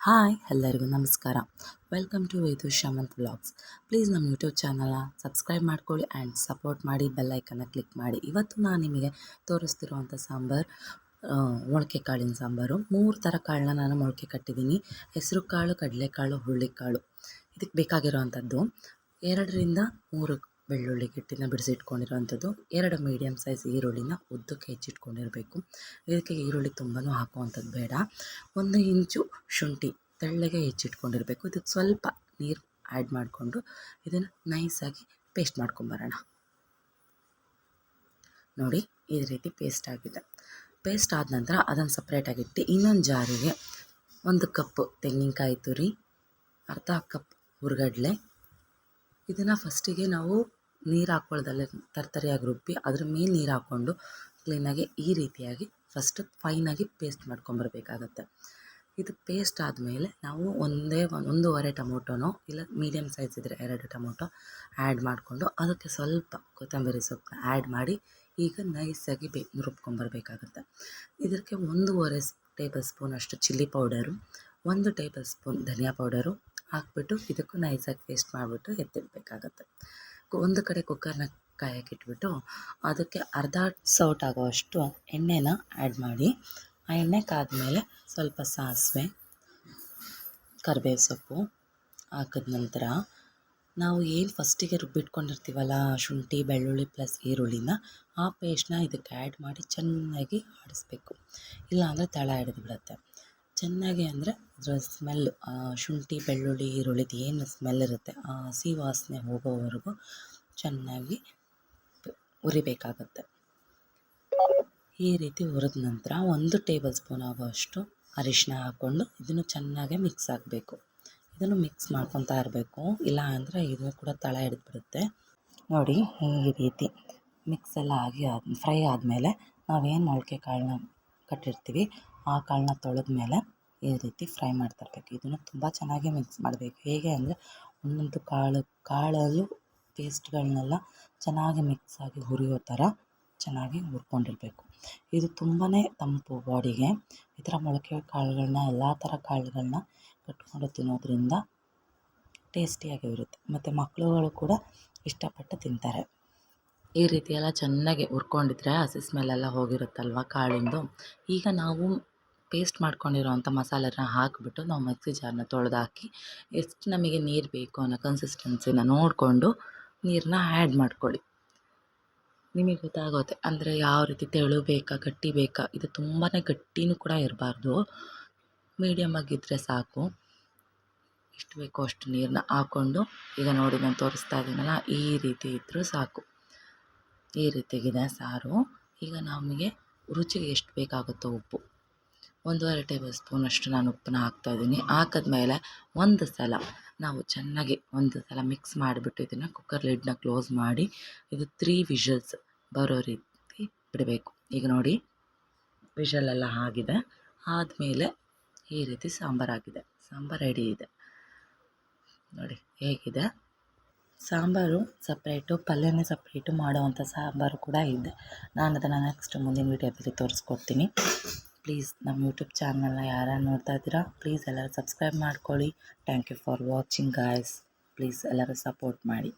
Hi, ಎಲ್ಲರಿಗೂ ನಮಸ್ಕಾರ. Welcome to Vedu Shamanth blogs please ನಮ್ಮ ಯೂಟ್ಯೂಬ್ ಚಾನಲ್ನ ಸಬ್ಸ್ಕ್ರೈಬ್ ಮಾಡ್ಕೊಳ್ಳಿ ಆ್ಯಂಡ್ ಸಪೋರ್ಟ್ ಮಾಡಿ ಬೆಲ್ಲೈಕನ್ನ ಕ್ಲಿಕ್ ಮಾಡಿ. ಇವತ್ತು ನಾನು ನಿಮಗೆ ತೋರಿಸ್ತಿರುವಂಥ ಸಾಂಬಾರು ಮೊಳಕೆ ಕಾಳಿನ ಸಾಂಬಾರು. ಮೂರು ಥರ ಕಾಳನ್ನ ನಾನು ಮೊಳಕೆ ಕಟ್ಟಿದ್ದೀನಿ. ಹೆಸರು ಕಾಳು, ಕಡಲೆಕಾಳು, ಹುರುಳಿಕಾಳು. ಇದಕ್ಕೆ ಬೇಕಾಗಿರೋವಂಥದ್ದು ಎರಡರಿಂದ ಮೂರು ಬೆಳ್ಳುಳ್ಳಿ ಗಿಟ್ಟಿನ ಬಿಡಿಸಿಟ್ಕೊಂಡಿರೋವಂಥದ್ದು ಎರಡು ಮೀಡಿಯಮ್ ಸೈಜ್ ಈರುಳ್ಳಿನ ಉದ್ದಕ್ಕೆ ಹೆಚ್ಚಿಟ್ಕೊಂಡಿರಬೇಕು. ಇದಕ್ಕೆ ಈರುಳ್ಳಿ ತುಂಬಾ ಹಾಕುವಂಥದ್ದು ಬೇಡ. ಒಂದು ಇಂಚು ಶುಂಠಿ ತೆಳ್ಳಗೆ ಹೆಚ್ಚಿಟ್ಕೊಂಡಿರಬೇಕು. ಇದಕ್ಕೆ ಸ್ವಲ್ಪ ನೀರು ಆ್ಯಡ್ ಮಾಡಿಕೊಂಡು ಇದನ್ನು ನೈಸಾಗಿ ಪೇಸ್ಟ್ ಮಾಡ್ಕೊಂಬರೋಣ. ನೋಡಿ, ಈ ರೀತಿ ಪೇಸ್ಟ್ ಆಗಿದೆ. ಪೇಸ್ಟ್ ಆದ ನಂತರ ಅದನ್ನು ಸಪ್ರೇಟಾಗಿಟ್ಟು ಇನ್ನೊಂದು ಜಾರಿಗೆ ಒಂದು ಕಪ್ ತೆಂಗಿನಕಾಯಿ ತುರಿ, ಅರ್ಧ ಕಪ್ ಹುರ್ಗಡ್ಲೆ. ಇದನ್ನು ಫಸ್ಟಿಗೆ ನಾವು ನೀರು ಹಾಕೊಳ್ಳೋದಲ್ಲೇ ತರ್ತರಿಯಾಗಿ ರುಬ್ಬಿ ಅದ್ರ ಮೇಲೆ ನೀರು ಹಾಕ್ಕೊಂಡು ಕ್ಲೀನಾಗಿ ಈ ರೀತಿಯಾಗಿ ಫಸ್ಟ್ ಫೈನಾಗಿ ಪೇಸ್ಟ್ ಮಾಡ್ಕೊಂಬರ್ಬೇಕಾಗತ್ತೆ ಇದು ಪೇಸ್ಟ್ ಆದಮೇಲೆ ನಾವು ಒಂದೇ ಒಂದು ಒಂದೂವರೆ ಟೊಮೊಟೊನೋ ಇಲ್ಲ ಮೀಡಿಯಮ್ ಸೈಜ್ ಇದ್ದರೆ ಎರಡು ಟೊಮೊಟೊ ಆ್ಯಡ್ ಮಾಡಿಕೊಂಡು ಅದಕ್ಕೆ ಸ್ವಲ್ಪ ಕೊತ್ತಂಬರಿ ಸೊಪ್ಪು ಆ್ಯಡ್ ಮಾಡಿ ಈಗ ನೈಸಾಗಿ ಬೇ ರುಬ್ಕೊಂಬರ್ಬೇಕಾಗತ್ತೆ ಇದಕ್ಕೆ ಒಂದೂವರೆ ಟೇಬಲ್ ಸ್ಪೂನ್ ಅಷ್ಟು ಚಿಲ್ಲಿ ಪೌಡರು ಒಂದು ಟೇಬಲ್ ಸ್ಪೂನ್ ಧನಿಯಾ ಪೌಡರು ಹಾಕ್ಬಿಟ್ಟು ಇದಕ್ಕೂ ನೈಸಾಗಿ ಪೇಸ್ಟ್ ಮಾಡಿಬಿಟ್ಟು ಎತ್ತಿಡಬೇಕಾಗತ್ತೆ. ಒಂದು ಕಡೆ ಕುಕ್ಕರ್ನ ಕಾಯಕ್ಕಿಟ್ಬಿಟ್ಟು ಅದಕ್ಕೆ ಅರ್ಧ ಸೌಟ್ ಆಗೋವಷ್ಟು ಎಣ್ಣೆನ ಆ್ಯಡ್ ಮಾಡಿ, ಆ ಎಣ್ಣೆ ಕಾದ್ಮೇಲೆ ಸ್ವಲ್ಪ ಸಾಸಿವೆ, ಕರಿಬೇವು ಸೊಪ್ಪು ಹಾಕಿದ ನಂತರ ನಾವು ಏನು ಫಸ್ಟಿಗೆ ರುಬ್ಬಿಟ್ಕೊಂಡಿರ್ತೀವಲ್ಲ ಶುಂಠಿ, ಬೆಳ್ಳುಳ್ಳಿ ಪ್ಲಸ್ ಈರುಳ್ಳಿನ, ಆ ಪೇಸ್ಟ್ನ ಇದಕ್ಕೆ ಆ್ಯಡ್ ಮಾಡಿ ಚೆನ್ನಾಗಿ ಆಡಿಸ್ಬೇಕು. ಇಲ್ಲಾಂದರೆ ತಳ ಹಿಡಿದು ಬಿಡುತ್ತೆ ಚೆನ್ನಾಗಿ ಅಂದರೆ ಅದರ ಸ್ಮೆಲ್ ಶುಂಠಿ, ಬೆಳ್ಳುಳ್ಳಿ ಈರುಳ್ಳಿದು ಏನು ಸ್ಮೆಲ್ ಇರುತ್ತೆ, ಆ ಹಸಿ ವಾಸನೆ ಹೋಗೋವರೆಗೂ ಚೆನ್ನಾಗಿ ಉರಿಬೇಕಾಗುತ್ತೆ. ಈ ರೀತಿ ಹುರಿದ ನಂತರ ಒಂದು ಟೇಬಲ್ ಸ್ಪೂನ್ ಆಗುವಷ್ಟು ಅರಿಶಿನ ಹಾಕ್ಕೊಂಡು ಇದನ್ನು ಚೆನ್ನಾಗಿ ಮಿಕ್ಸ್ ಆಗಬೇಕು. ಇದನ್ನು ಮಿಕ್ಸ್ ಮಾಡ್ಕೊತಾ ಇರಬೇಕು, ಇಲ್ಲ ಅಂದರೆ ಇದು ಕೂಡ ತಳ ಹಿಡಿದ್ಬಿಡುತ್ತೆ. ನೋಡಿ, ಈ ರೀತಿ ಮಿಕ್ಸ್ ಎಲ್ಲ ಆಗಿ ಫ್ರೈ ಆದಮೇಲೆ ನಾವೇನು ಮೊಳಕೆ ಕಾಳನ್ನ ಕಟ್ಟಿರ್ತೀವಿ, ಆ ಕಾಳನ್ನ ತೊಳೆದ ಮೇಲೆ ಈ ರೀತಿ ಫ್ರೈ ಮಾಡ್ತಾ ಇರಬೇಕು ಇದನ್ನು ತುಂಬ ಚೆನ್ನಾಗಿ ಮಿಕ್ಸ್ ಮಾಡಬೇಕು. ಹೇಗೆ ಅಂದರೆ ಒಂದೊಂದು ಕಾಳು, ಕಾಳಲ್ಲೂ ಪೇಸ್ಟ್ಗಳನ್ನೆಲ್ಲ ಚೆನ್ನಾಗಿ ಮಿಕ್ಸ್ ಆಗಿ ಹುರಿಯೋ ಥರ ಚೆನ್ನಾಗಿ ಹುರ್ಕೊಂಡಿರಬೇಕು. ಇದು ತುಂಬಾ ತಂಪು ಬಾಡಿಗೆ. ಈ ಥರ ಮೊಳಕೆ ಕಾಳುಗಳನ್ನ ಎಲ್ಲ ಥರ ಕಾಳುಗಳನ್ನ ಕಟ್ಕೊಂಡು ತಿನ್ನೋದ್ರಿಂದ ಟೇಸ್ಟಿಯಾಗಿ ಇರುತ್ತೆ. ಮತ್ತು ಮಕ್ಕಳುಗಳು ಕೂಡ ಇಷ್ಟಪಟ್ಟು ತಿಂತಾರೆ. ಈ ರೀತಿ ಎಲ್ಲ ಚೆನ್ನಾಗಿ ಹುರ್ಕೊಂಡಿದ್ರೆ ಹಸಿ ಸ್ಮೆಲ್ಲೆಲ್ಲ ಹೋಗಿರುತ್ತಲ್ವ ಕಾಳಿಂದು? ಈಗ ನಾವು ಪೇಸ್ಟ್ ಮಾಡ್ಕೊಂಡಿರೋವಂಥ ಮಸಾಲೆನ ಹಾಕಿಬಿಟ್ಟು ನಾವು ಮಿಕ್ಸಿ ಜಾರನ್ನ ತೊಳೆದಾಕಿ, ಎಷ್ಟು ನಮಗೆ ನೀರು ಬೇಕು ಅನ್ನೋ ಕನ್ಸಿಸ್ಟೆನ್ಸಿನ ನೋಡಿಕೊಂಡು ನೀರನ್ನ ಆ್ಯಡ್ ಮಾಡ್ಕೊಳ್ಳಿ. ನಿಮಗೆ ಗೊತ್ತಾಗುತ್ತೆ ಅಂದರೆ ಯಾವ ರೀತಿ ತೆಳು ಬೇಕಾ, ಗಟ್ಟಿ ಬೇಕಾ, ಇದು ತುಂಬಾ ಗಟ್ಟಿನೂ ಕೂಡ ಇರಬಾರ್ದು. ಮೀಡಿಯಮ್ ಆಗಿದ್ದರೆ ಸಾಕು. ಎಷ್ಟು ಬೇಕೋ ಅಷ್ಟು ನೀರನ್ನ ಹಾಕ್ಕೊಂಡು, ಈಗ ನೋಡಿ ನಾನು ತೋರಿಸ್ತಾ ಇದ್ದೀನಲ್ಲ, ಈ ರೀತಿ ಇದ್ದರೂ ಸಾಕು. ಈ ರೀತಿಗಿದೆ ಸಾರು. ಈಗ ನಮಗೆ ರುಚಿಗೆ ಎಷ್ಟು ಬೇಕಾಗುತ್ತೋ ಉಪ್ಪು. ಒಂದೂವರೆ ಟೇಬಲ್ ಸ್ಪೂನಷ್ಟು ನಾನು ಉಪ್ಪನ್ನ ಹಾಕ್ತಾಯಿದ್ದೀನಿ ಹಾಕಿದ್ಮೇಲೆ ಒಂದು ಸಲ ನಾವು ಚೆನ್ನಾಗಿ ಒಂದು ಸಲ ಮಿಕ್ಸ್ ಮಾಡಿಬಿಟ್ಟು ಇದನ್ನು ಕುಕ್ಕರ್ ಲಿಡ್ನ ಕ್ಲೋಸ್ ಮಾಡಿ ಇದು ತ್ರೀ ವಿಷಲ್ಸ್ ಬರೋ ರೀತಿ ಬಿಡಬೇಕು. ಈಗ ನೋಡಿ ವಿಷಲೆಲ್ಲ ಆಗಿದೆ. ಆದಮೇಲೆ ಈ ರೀತಿ ಸಾಂಬಾರಾಗಿದೆ ಸಾಂಬಾರು ರೆಡಿ ಇದೆ. ನೋಡಿ ಹೇಗಿದೆ. ಸಾಂಬಾರು ಸಪ್ರೇಟು ಪಲ್ಯನೇ ಸಪ್ರೇಟು ಮಾಡೋವಂಥ ಸಾಂಬಾರು ಕೂಡ ಇದೆ. ನಾನು ಅದನ್ನು ನೆಕ್ಸ್ಟ್ ಮುಂದಿನ ವೀಡಿಯೋದಲ್ಲಿ ತೋರಿಸ್ಕೊಡ್ತೀನಿ. ಪ್ಲೀಸ್ ನಮ್ಮ ಯೂಟ್ಯೂಬ್ ಚಾನಲ್ನ ಯಾರು ನೋಡ್ತಾ ಇದ್ದೀರಾ, ಪ್ಲೀಸ್ ಎಲ್ಲರೂ ಸಬ್ಸ್ಕ್ರೈಬ್ ಮಾಡ್ಕೊಳ್ಳಿ. Thank you for watching guys. Please ಎಲ್ಲರೂ ಸಪೋರ್ಟ್ ಮಾಡಿ.